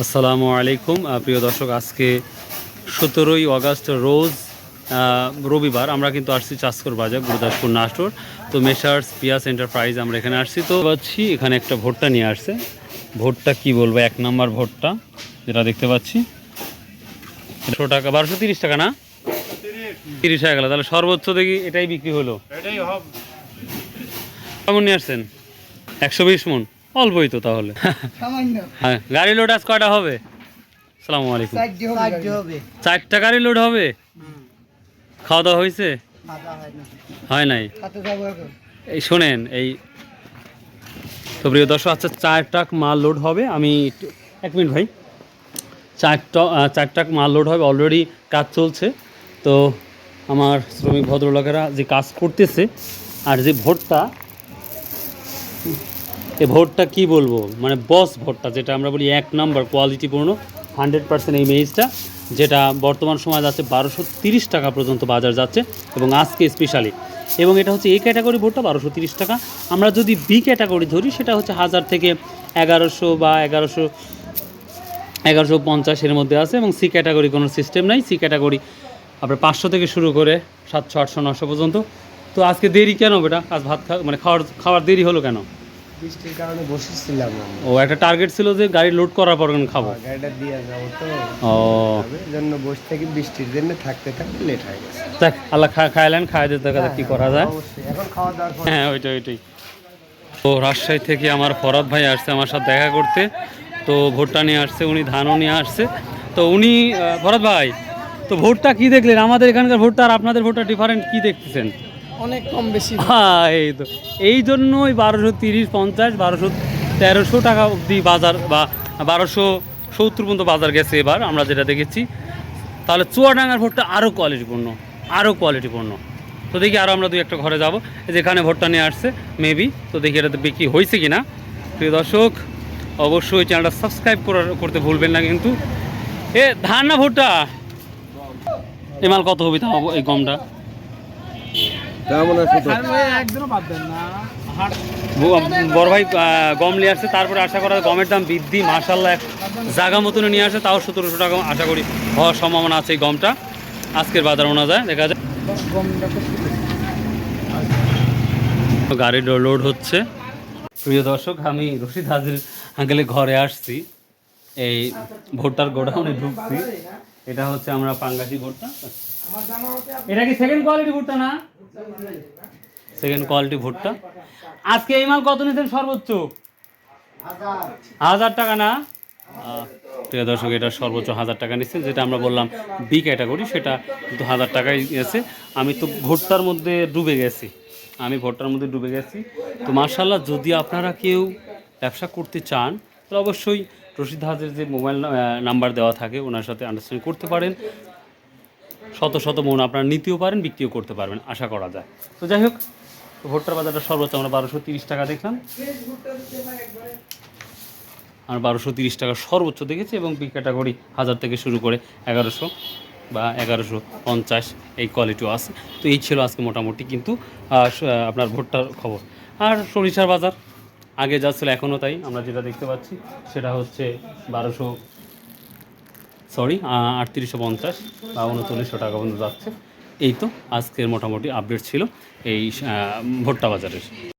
আসসালামু আলাইকুম। প্রিয় দর্শক আজকে সতেরোই অগাস্ট রোজ রবিবার আমরা কিন্তু আসছি চাষকর বাজার গুরুদাসপুর নাটোর। তো মেশার্স পিয়াস এন্টারপ্রাইজ আমরা এখানে আসছি। তো পাচ্ছি এখানে একটা ভোটটা নিয়ে আসছে। ভোটটা কি বলব? এক নম্বর ভোটটা যেটা দেখতে পাচ্ছি। একশো টাকা বারোশো তিরিশ টাকা না? তিরিশ হয়ে গেল। তাহলে সর্বোচ্চ দেখি এটাই বিক্রি হলো। কেমন নিয়ে আসছেন? একশো বিশ মন। অল্পই তো তাহলে। হ্যাঁ গাড়ি লোড আজ কয়টা হবে? সালামু আলাইকুম। চারটা গাড়ি। লোড হবে? খাওয়া দাওয়া হয়েছে হয় নাই। এই শোনেন এই তো প্রিয় দর্শক আচ্ছা চার ট্রাক মাল লোড হবে। আমি এক মিনিট ভাই। চার ট- আহ, চার ট্রাক মাল লোড হবে। অলরেডি কাজ চলছে। তো আমার শ্রমিক ভদ্রলোকেরা যে কাজ করতেছে আর যে ভোটটা এই ভোটটা কি বলব? মানে বস ভোটটা, যেটা আমরা বলি এক নাম্বার কোয়ালিটিপূর্ণ হান্ড্রেড পার্সেন্ট এই যেটা বর্তমান সময় যাচ্ছে বারোশো তিরিশ টাকা পর্যন্ত বাজার যাচ্ছে এবং আজকে স্পেশালি এবং এটা হচ্ছে এ ক্যাটাগরি ভোটটা, বারোশো তিরিশ টাকা। আমরা যদি বি ক্যাটাগরি ধরি, সেটা হচ্ছে হাজার থেকে এগারোশো বা এগারোশো এগারোশো পঞ্চাশের মধ্যে আছে এবং সি ক্যাটাগরি কোনো সিস্টেম নাই। সি ক্যাটাগরি আপনার পাঁচশো থেকে শুরু করে সাতশো, আটশো, নশো পর্যন্ত। তো আজকে দেরি কেন বেটা? আজ ভাত খা মানে খাওয়ার খাওয়ার দেরি হলো কেন? বৃষ্টির কারণে বসেছিলাম ও একটা টার্গেট ছিল যে গাড়ি লোড করার পর খাব। গাড়িটা দিয়ে যাব তো। ও। জন্য বসে থেকে বৃষ্টির জন্য থাকতে থাকতে লেট হয়ে গেছে। দেখ আল্লাহ খা খাইলেন খাই দিতে কি করা যায়। এখন খাওয়া দাওয়ার হ্যাঁ ওইটাই ওইটাই। তো রাজশাহী থেকে আমার ফরাদ ভাই আসছে আমার সাথে দেখা করতে। তো ভোটটা নিয়ে আসছে উনি ধানও নিয়ে আসছে। তো উনি ফরাদ ভাই তো ভোটটা কি দেখলেন? আমাদের এখানকার ভোটটা আর আপনাদের ভোটটা ডিফারেন্ট কি দেখতেছেন? অনেক কম বেশি। হ্যাঁ এই তো। এই জন্যই বারোশো তিরিশ, পঞ্চাশ, বারোশো তেরোশো টাকা অবধি বাজার বা বারোশো সত্তর পর্যন্ত বাজার গেছে এবার, আমরা যেটা দেখেছি। তাহলে চুয়াডাঙ্গার ভোটটা আরও কোয়ালিটিপূর্ণ আরও কোয়ালিটিপূর্ণ তো দেখি আরও আমরা দুই একটা ঘরে যাব। যেখানে ভোটটা নিয়ে আসছে মেবি তো দেখি এটাতে বিক্রি হয়েছে কি না প্রিয় দর্শক, অবশ্যই চ্যানেলটা সাবস্ক্রাইব করতে ভুলবেন না কিন্তু। এ, ধান না ভোটটা? এ মাল কত হবে তাও এই গমটা? বড় ভাই গম নিয়ে আসছে তারপরে আশা করা গমের দাম বৃদ্ধি মার্শাল্লাহ জাগা মতন নিয়ে আসে তাও সতেরোশো টাকা আশা করি হওয়ার সম্ভাবনা আছে এই গমটা। আজকের বাজার মনে যায় দেখা যায় গাড়ি লোড হচ্ছে। প্রিয় দর্শক আমি রশিদ হাজির আঙ্কেলের ঘরে আসছি। এই ভোটটার গোডাউনে ঢুকছি। এটা হচ্ছে আমরা পাঙ্গাসি ভোটটা। এটা কি সেকেন্ড কোয়ালিটি ভুট্টা না? সেকেন্ড কোয়ালিটি ভুট্টা। আজকে এই মাল কত নিতেন সর্বোচ্চ? হাজার। টাকা না? প্রিয় দর্শক এটা সর্বোচ্চ হাজার টাকা নিচ্ছে যেটা আমরা বললাম বি ক্যাটাগরি সেটা কিন্তু হাজার টাকাই গেছে আমি তো ভোটটার মধ্যে ডুবে গেছি। আমি ভুট্টার মধ্যে ডুবে গেছি। তো মার্শাল্লাহ যদি আপনারা কেউ ব্যবসা করতে চান তাহলে অবশ্যই রশিদ হাজের যে মোবাইল নাম্বার দেওয়া থাকে, ওনার সাথে আন্ডারস্ট্যান্ডিং করতে পারেন। শত শত মন আপনারা নিতেও পারেন, বিক্রিও করতে পারবেন, আশা করা যায়। তো যাই হোক, ভোটটার বাজারটা সর্বোচ্চ আমরা বারোশো তিরিশ টাকা দেখলাম। আর বারোশো তিরিশ টাকা সর্বোচ্চ দেখেছি এবং বি ক্যাটাগরি হাজার থেকে শুরু করে এগারোশো বা এগারোশো পঞ্চাশ এই কোয়ালিটিও আছে। তো এই ছিল আজকে মোটামুটি কিন্তু আপনার ভোটটার খবর। আর সরিষার বাজার আগে যা ছিল এখনও তাই, আমরা যেটা দেখতে পাচ্ছি সেটা হচ্ছে বারোশো সরি আটত্রিশশো পঞ্চাশ বা উনচল্লিশশো টাকা পর্যন্ত যাচ্ছে। এই তো আজকের মোটামুটি আপডেট ছিল এই ভোট্টা বাজারের।